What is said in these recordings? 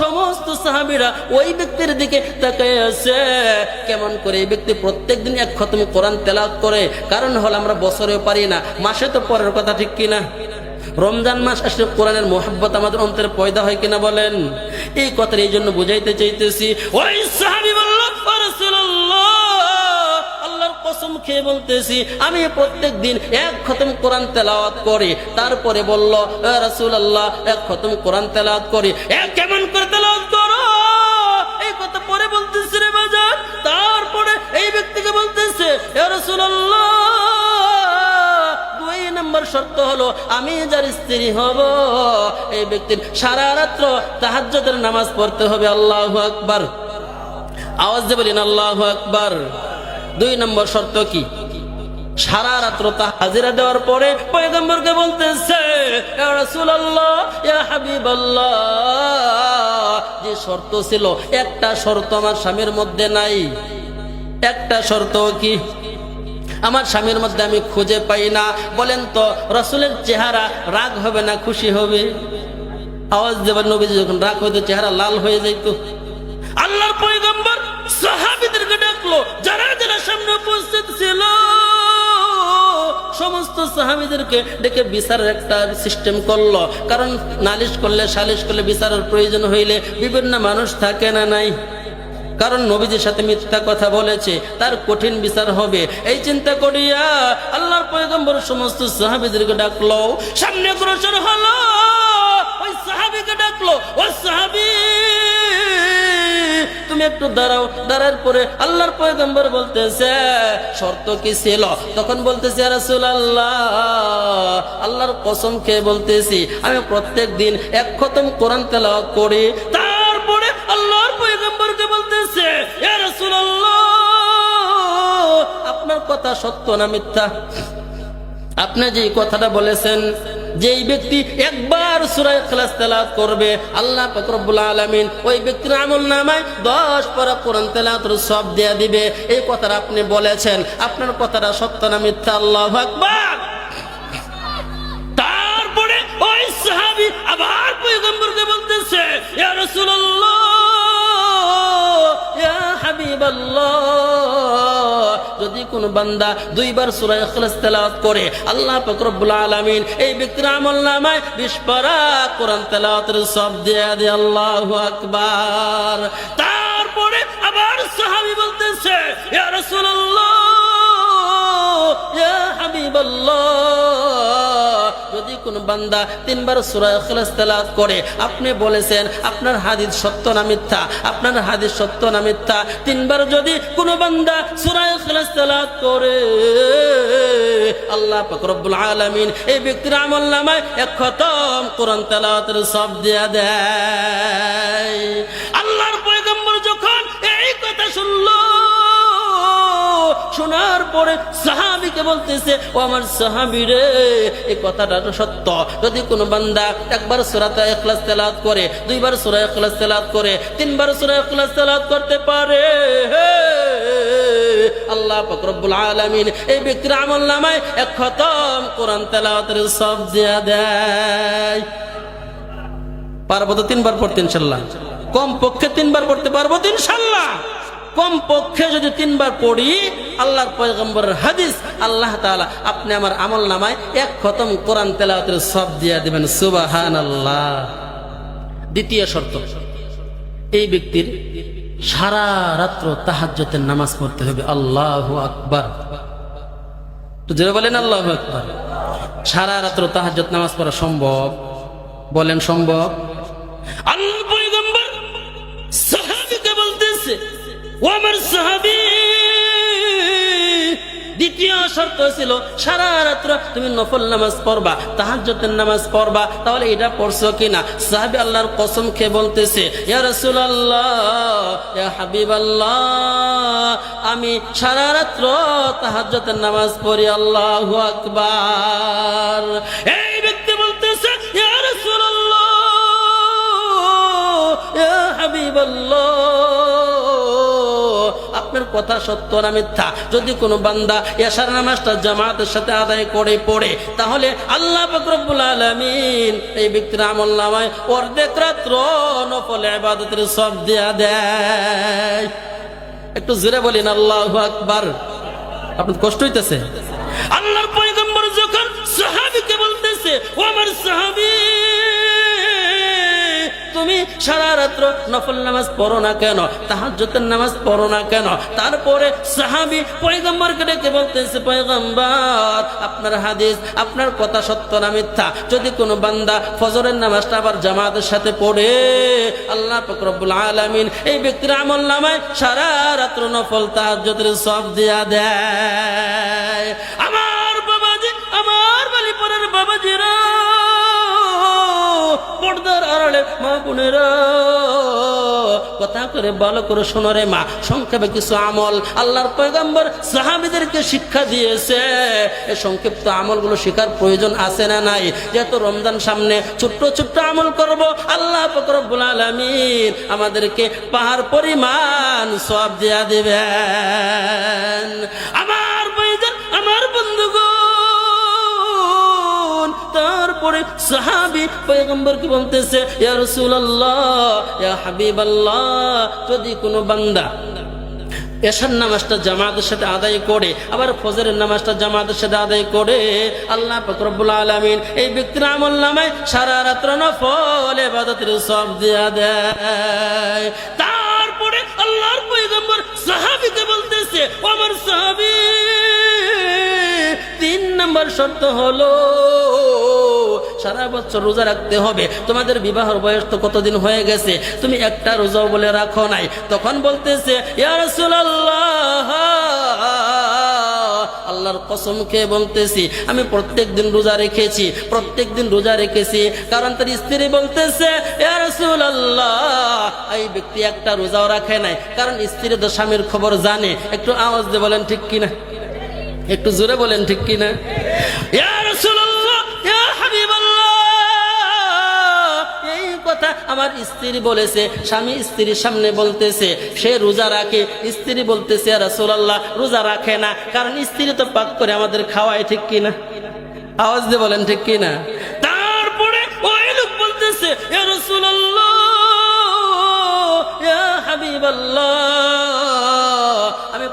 সমস্ত সাহাবীরা ওই ব্যক্তির দিকে আছে। কেমন করে এই ব্যক্তি প্রত্যেকদিন এক খতম কোরআন করে? কারণ হল আমরা বছরেও পারি না। মাসে তো পরের কথা ঠিক কিনা? রমজান মাস আসলে কোরআনের মোহাব্বত আমাদের অন্তরে পয়দা হয় কিনা বলেন? এই কথাটা এই জন্য বুঝাইতে চাইতেছি, ওই সাহাবী বলল খেয়ে বলতেছি, আমি প্রত্যেক দিন এক খতম কোরআন তেলাওয়াত করি। তারপরে বলল রাসুল আল্লাহ এক খতম কোরআন তেলাওয়াত করি। এ কেমন করে তেলাওয়াত করো? এই কথা পরে বলতেছি রে বাজার তারপরে এই ব্যক্তিকে বলতেছে রাসুল আল্লাহ দুই নম্বর শর্ত হলো, আমি যার স্ত্রী হব, এই ব্যক্তির সারা রাত্র তাহাজ্জুদের নামাজ পড়তে হবে। আল্লাহু আকবার। আওয়াজ দিয়ে বলেন, আল্লাহু আকবার। দুই নম্বর শর্ত কি? সারা রাত্র তা হাজিরা দেওয়ার পরে পয়গম্বরকে বলতেছে "ইয়া রাসূলুল্লাহ, ইয়া হাবিবাল্লাহ। যে শর্ত ছিল, একটা শর্ত আমার স্বামীর মধ্যে নাই। একটা শর্ত কি? আমার স্বামীর মধ্যে আমি খুঁজে পাই না। বলেন তো, রসুলের চেহারা রাগ হবে না খুশি হবে? আওয়াজ দেবার নবীজি যখন রাগ হইতো, চেহারা লাল হয়ে যাইত। আল্লাহর পয়গম্বর সাহাবীদেরকে ডাকলো যারা যারা সামনে উপস্থিত ছিল, সমস্ত সাহাবীদেরকে ডেকে বিচারের একটা সিস্টেম করল। কারণ নালিশ করলে, সালিশ করলে বিচারের প্রয়োজন হইলে বিভিন্ন মানুষ থাকে না নাই। কারণ নবীজির সাথে মিথ্যা কথা বলেছে, তার কঠিন বিচার হবে। এই চিন্তা করিয়া আল্লাহর পয়গম্বর সমস্ত সাহাবিদেরকে ডাকলো, সামনে অগ্রসর হলো, ওই সাহাবীকে ডাকলো, ওই সাহাবী তুমি একটু দাঁড়াও। দাঁড়ার পরে আল্লাহর পয়গম্বর বলতেছে, শর্ত কি ছিল? তখন বলতেছে রাসূল আল্লাহ আল্লাহর কসম খেয়ে বলতেছি, আমি প্রত্যেক দিন এক খতম কোরআন তেলাওয়াত করি। তারপরে আল্লাহর পয়গম্বরকে বলতেছে, ইয়া রাসূলুল্লাহ, আপনার কথা সত্য না মিথ্যা? আপনি যে কথাটা বলেছেন যেই ব্যক্তি একবার সুরায় ইখলাস তেলাওয়াত করবে, আল্লাহ পাক রব্বুল আলামিন ওই ব্যক্তির আমল নামায় 10 পারা কোরআন তেলাওয়াতের সব দেয়া দিবে। এই কথাটা আপনি বলেছেন। আপনার কথাটা সত্য না মিথ্যা? আল্লাহু আকবার! তারপরে ওই সাহাবী আবার পয়গম্বরকে বলতেছে, ইয়া রাসূলুল্লাহ যদি কোন বান্দা দুইবার সূরা ইখলাস তেলাওয়াত করে, আল্লাহ পাক রব্বুল আলামিন এই ব্যক্তির আমলনামায় 20 পারা কোরআন তেলাওয়াতের সব দিয়ে দেয়, আল্লাহু আকবার। তারপরে আবার সাহাবী বলতেছে, ইয়া রাসূলুল্লাহ, ইয়া হাবিবাল্লাহ যদি কোন বান্দা তিনবার সুরা ইখলাস তেলাওয়াত করে, আপনি বলেছেন, আপনার হাদিস সত্য না মিথ্যা? আপনার হাদিস সত্য না মিথ্যা? তিনবার যদি কোন বান্দা সুরা ইখলাস তেলাওয়াত করে, আল্লাহ রব্বুল আলামিন এই ব্যক্তির আমলনামায় এক খতম কোরআন তেলাওয়াতের সব দেয়া দেয় শোনার পরে সাহাবিকে বলতেছে, ও আমার সাহাবি রে, এই কথাটা তো সত্য। যদি কোনো বান্দা একবার সুরাতে এখলাস তেলাত করে, দুইবার সুরা এখলাস তেলাত করে, তিনবার সুরা এখলাস তেলাত করতে পারে আল্লাহ পাক রব্বুল আলামিন এই ব্যক্তির আমল নামায় এক খতম কোরআন তেলাওয়াতের সব দিয়া দেয়। পারব তো তিনবার পড়তে ইনশাল্লাহ? কম পক্ষে তিনবার পড়তে পারব তো ইনশাল্লাহ? কম পক্ষে যদি তিনবার পড়ি, আল্লাহর পয়গম্বরের হাদিস, আল্লাহ তাআলা আপনি আমার আমল নামায় এক খতম কোরআন তেলাওয়াতের সব দিয়া দিবেন। সুবাহান আল্লাহ দ্বিতীয় শর্ত, এই ব্যক্তির সারা রাত্র তাহাজ্জতের নামাজ পড়তে হবে। আল্লাহ আকবার। তো যেটা বলেন আল্লাহ আকবার। সারা রাত্র তাহাজ্জত নামাজ পড়া সম্ভব? বলেন সম্ভব। আল্লাহ পয়গম্বর ও সাহাবী, দ্বিতীয় শর্ত ছিল সারা রাত্র তুমি নফল নামাজ পড়বা তাহাজ্জতের নামাজ পড়বা, তাহলে এটা পড়ছো কিনা? সাহাবী আল্লাহর কসম খেয়ে বলতেছে, ইয়া রাসূলুল্লাহ, ইয়া হাবিবাল্লাহ, আমি সারা রাত্র তাহাজ্জতের নামাজ পড়ি, আল্লাহু আকবার। এই কথা সত্য না মিথ্যা? যদি কোনো বান্দা এশার নামাজটা জামাতের সাথে আদায় করে, পড়ে, তাহলে আল্লাহ রব্বুল আলামিন এই ব্যক্তির আমল নামায় অর্ধেক রাত্র নফল ইবাদতের সব দেয়া দেয়। একটু জোরে বলেন, আল্লাহ আকবার। আপনার কষ্ট হইতেছে? আল্লাহর পয়গম্বর যখন সাহাবীকে বলতেছে, ও আমার সাহাবী তুমি সারা রাত্র নফল নামাজ পড়ো না কেন? তাহাজ্জুদের নামাজ পড়ো না কেন? তারপরে সাহাবী পয়গম্বরকে ডেকে বলতেছে, পয়গম্বর, আপনার হাদিস, আপনার কথা সত্য না মিথ্যা? যদি কোনো বান্দা ফজরের নামাজটা আবার জামাতের সাথে পড়ে, আল্লাহ পাক রব্বুল আলামিন এই ব্যক্তির আমল নামায় সারা রাত্র নফল তাহাজ্জুদের সব দিয়া দেয়। আমার বাবাজি, আমার বালিপুরের বাবাজিরা আড়ালে মা বোনেরা, কথা করে ভালো করে শোনো রে মা। সংক্ষেপে কিছু আমল। আল্লাহর পয়গম্বর সাহাবিদেরকে শিক্ষা দিয়েছে। এই সংক্ষিপ্ত আমলগুলো শেখার প্রয়োজন আছে না নাই? যেহেতু রমজান সামনে, ছোট্ট ছোট্ট আমল করব। আল্লাহ ফকরবুল আলমিন আমাদেরকে পাহাড় পরিমাণ সব দেয়া দেবেন। আমার বইজন আমার বন্ধুগণ তারপরে সাহাবি পয়গম্বর কি বলতেছে, ইয়া রাসূলুল্লাহ, ইয়া হাবিবাল্লাহ, যদি কোনো বান্দা এশার নামাজটা জামাতের সাথে আদায় করে, আবার ফজরের নামাজটা জামাতের সাথে আদায় করে, আল্লাহ ফকরবুল আলমিন এই ব্যক্তির আমল নামায় সারা রাত্র নফল, এবাদতের সব দেয়া দেয়। তারপরে আল্লাহর পয়গম্বর সাহাবিকে বলতেছে আমার সাহাবি, তিন নম্বর শর্ত হলো সারা বছর রোজা রাখতে হবে। তোমাদের বিবাহর বয়স তো কতদিন হয়ে গেছে? তুমি একটা রোজাও বলে রাখো নাই। তখন বলতেছে আল্লাহর কসম খেয়ে বলতেছি, আমি প্রত্যেক দিন রোজা রেখেছি প্রত্যেক দিন রোজা রেখেছি। কারণ তার স্ত্রী বলতেছে এই ব্যক্তি একটা রোজাও রাখে নাই। কারণ স্ত্রী তো স্বামীর খবর জানে। একটু আওয়াজ দিয়ে বলেন, ঠিক কিনা? একটু জোরে বলেন, ঠিক কিনা? আমার স্ত্রী বলেছে, স্বামী স্ত্রীর সামনে বলতেছে, সে রোজা রাখে। স্ত্রী বলতেছে রাসূলুল্লাহ, রোজা রাখে না। কারণ স্ত্রী তো পাক করে আমাদের খাওয়ায়, ঠিক কিনা আওয়াজ দিয়ে বলেন, ঠিক কিনা তারপরে ওই লোক বলতেছে রসুল্লাহ হাবিবাল্লাহ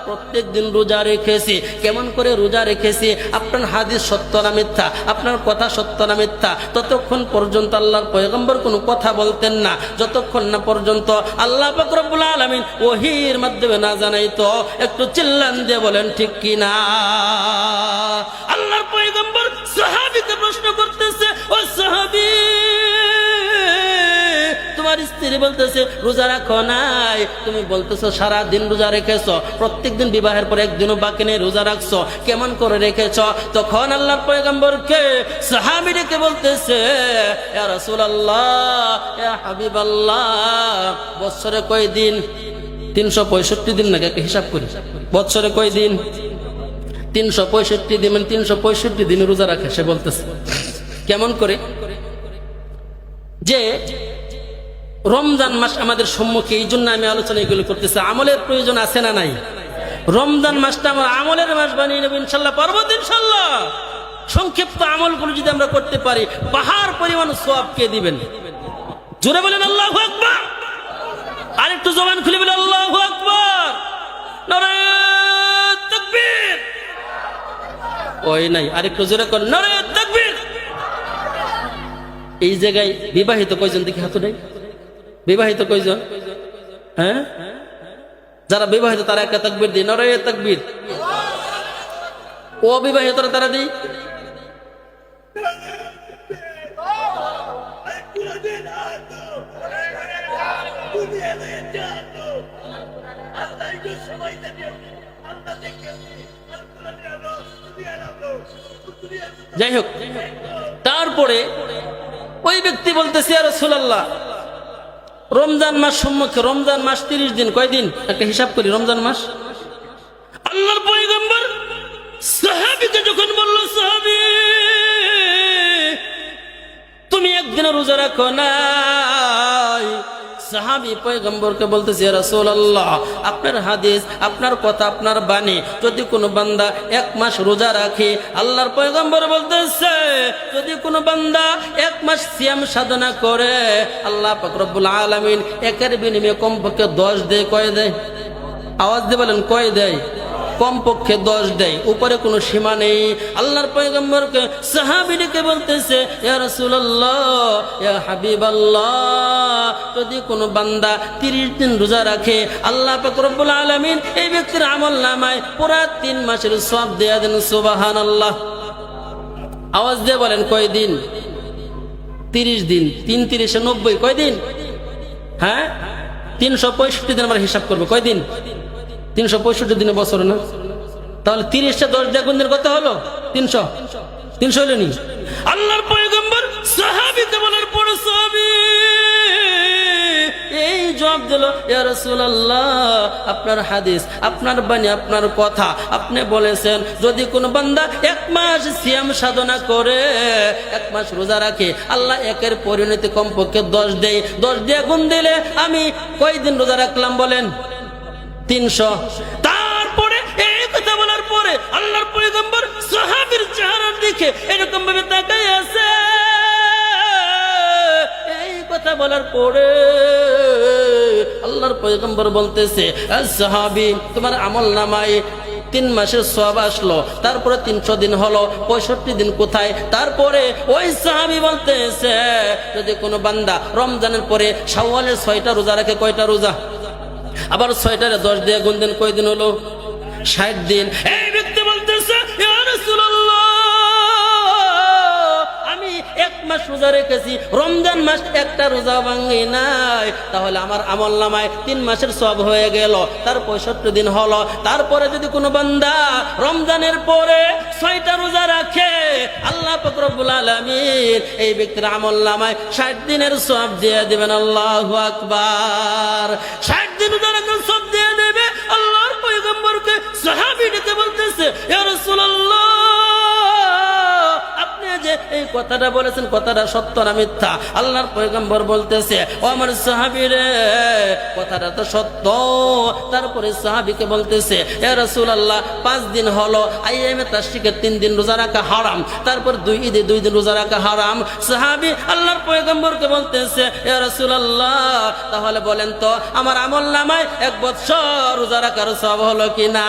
প্রত্যেক দিন রোজা রেখেছি। কেমন করে রোজা রেখেছি? আপনার হাদিস সত্য না মিথ্যা? আপনার কথা সত্য না মিথ্যা? ততক্ষণ পর্যন্ত আল্লাহর পয়গম্বর কোনো কথা বলতেন না। যতক্ষণ না পর্যন্ত আল্লাহ বকরবুল আলমিন ওহির মাধ্যমে না জানাই তো একটু চিল্লান দিয়ে বলেন, ঠিক কি না? আল্লাহর পয়গম্বর সাহাবিকে প্রশ্ন করতেছে, ও সাহাবি স্ত্রী বলতেছে, রোজা রাখো নাই। তুমি বলতেছো সারা দিন রোজা রেখেছো প্রত্যেক দিন বিবাহের পর একদিনও বাকি নেই, রোজা রাখছো, কেমন করে রেখেছ? তখন আল্লাহর পয়গম্বরকে সাহাবি ডেকে বলতেছে রাসূলুল্লাহ, ইয়া হাবিবাল্লাহ, বছরে কয় দিন তিনশো পঁয়ষট্টি দিন নাকি একটা হিসাব করি। বছরে কয় দিন তিনশো পঁয়ষট্টি দিন মানে তিনশো পঁয়ষট্টি দিন রোজা রাখে, সে বলতেছে। কেমন করে? যে রমজান মাস আমাদের সম্মুখে, এই জন্য আমি আলোচনা এগুলো করতেছি, আমলের প্রয়োজন আছে না নাই? রমজান মাসটা আমার আমলের মাস বানিয়ে নেব ইনশাল্লাহ, পারব ইনশাল্লাহ। সংক্ষিপ্ত আমলগুলো যদি আমরা করতে পারি, পাহাড় পরিমাণ সব কে দিবেন? জোরে বলেন, আল্লাহ আকবার। আর একটু জবান খুলে বলে আল্লাহ আকবার। ওই নাই আরেকটু জোরে কর এই জায়গায় বিবাহিত কয়জন দেখি হাত নেই বিবাহিত কয়জন? হ্যাঁ? যারা বিবাহিত, তারা একটা তাকবীর দিই নরে তাকবীর। অবিবাহিতরা তারা দিই যাই হোক, তারপরে ওই ব্যক্তি বলতেছে আর রসুল্লাহ রমজান মাস সম্মুখে, রমজান মাস তিরিশ দিন, কয়দিন? একটা হিসাব করি, রমজান মাস। আল্লাহর পয়গম্বর সাহাবিকে যখন বলল, সাহাবি, তুমি একদিন রোজা রাখো নাই। সাহাবি পয়গম্বরকে বলতেছে রাসূলুল্লাহ, আপনার হাদিস, আপনার কথা, আপনার বাণী, যদি কোনো বান্দা এক মাস রোজা রাখে, আল্লাহর পয়গম্বর বলতেছে, যদি কোনো বান্দা এক মাস সিয়াম সাধনা করে, আল্লাহ পাক রব্বুল আলামিন একের বিনিময়ে কমপক্ষে দশ দেয়, কয় দেয়? আওয়াজ দিয়ে বলেন, কয় দেয়? কমপক্ষে দশ দেয়, উপরে কোনো সীমা নেই। আল্লাহর পয়গম্বরকে সাহাবিনীকে বলতেছে এ ইয়া রাসূলুল্লাহ, ইয়া হাবিবাল্লাহ যদি কোনো বান্দা তিরিশ দিন রোজা রাখে, আল্লাহ পাক রব্বুল আলামিন এই ব্যক্তির আমল নামায় পুরা তিন মাসের সব দেয়া দেন, সুবহানাল্লাহ। আওয়াজ দিয়ে বলেন, কয় দিন? তিরিশ দিন, তিন তিরিশে নব্বই, কয় দিন? হ্যাঁ? তিনশো পঁয়ষট্টি দিন আমরা হিসাব করব, কয় দিন? তিনশো পঁয়ষট্টি দিনে বছর না? তাহলে তিরিশটা দশ দিয়ে গুণ দিন কত হলো? তিনশো। তিনশো হলো নি? আল্লাহর পয়গম্বর সাহাবিকে বলার এই জবাব দিল, ইয়া রাসূলুল্লাহ, আপনার হাদিস, আপনার বাণী, আপনার কথা, আপনি বলেছেন, যদি কোন বান্দা এক মাস সিয়াম সাধনা করে, এক মাস রোজা রাখে, আল্লাহ একের পরিণতি কমপক্ষে দশ দেয়। দশ দিয়ে গুণ দিলে আমি কয়দিন রোজা রাখলাম বলেন? তিনশো। তারপরে এই কথা বলার পরে আল্লাহর পয়গম্বর সাহাবীর চেহারার দিকে এরকম ভাবে তাকাই আছে। কথা বলার পরে আল্লাহর পয়গম্বর বলতেছে "এ সাহাবী, তোমার আমল নামায় তিন মাসের সব আসলো, তারপরে তিনশো দিন হলো, পঁয়ষট্টি দিন কোথায়? তারপরে ওই সাহাবি বলতেছে, যদি কোনো বান্দা রমজানের পরে শাওয়ালের ছয়টা রোজা রাখে, কয়টা রোজা? আবার ছয়টারে দশ দিয়ে গুন দিন, কয়দিন হলো? ষাট দিন। মাস রোজা রেখেছি, রমজান মাস একটা রোজা ভাঙি নাই। তাহলে আমার আমল নামায় তিন মাসের সব হয়ে গেল, তার পঁয়ষট্টি দিন হলো। তারপরে যদি কোনো বান্দা রমজানের পরে ছয়টা রোজা রাখে, আল্লাহ ফকরবুল আলমিন এই ব্যক্তির আমল নামায় ষাট দিনের সব দিয়ে দেবেন, আল্লাহ আকবার। ষাট দিন রোজা রাখার সব দিয়ে দেবে, আল্লাহর পয়গম্বরকে সাহাবি ডেকে বলতেছে, ইয়া রাসূলুল্লাহ যে এই কথাটা বলেছেন, কথাটা সত্য না মিথ্যা? আল্লাহর পয়গম্বর বলতেছে, ও আমার সাহাবি রে, কথাটা তো সত্য। তারপরে সাহাবিকে বলতেছে, এ রাসূলুল্লাহ, পাঁচ দিন হলো আইএমএ তাশরিকের তিন দিন রোজা রাখা হারাম। তারপর দুই ঈদে দুই দিন রোজা রাখা হারাম। সাহাবি আল্লাহর পয়গম্বরকে বলতেছে, এ রাসূলুল্লাহ, তাহলে বলেন তো, আমার আমল নামায় এক বছর রোজা রাখার সব হলো কিনা?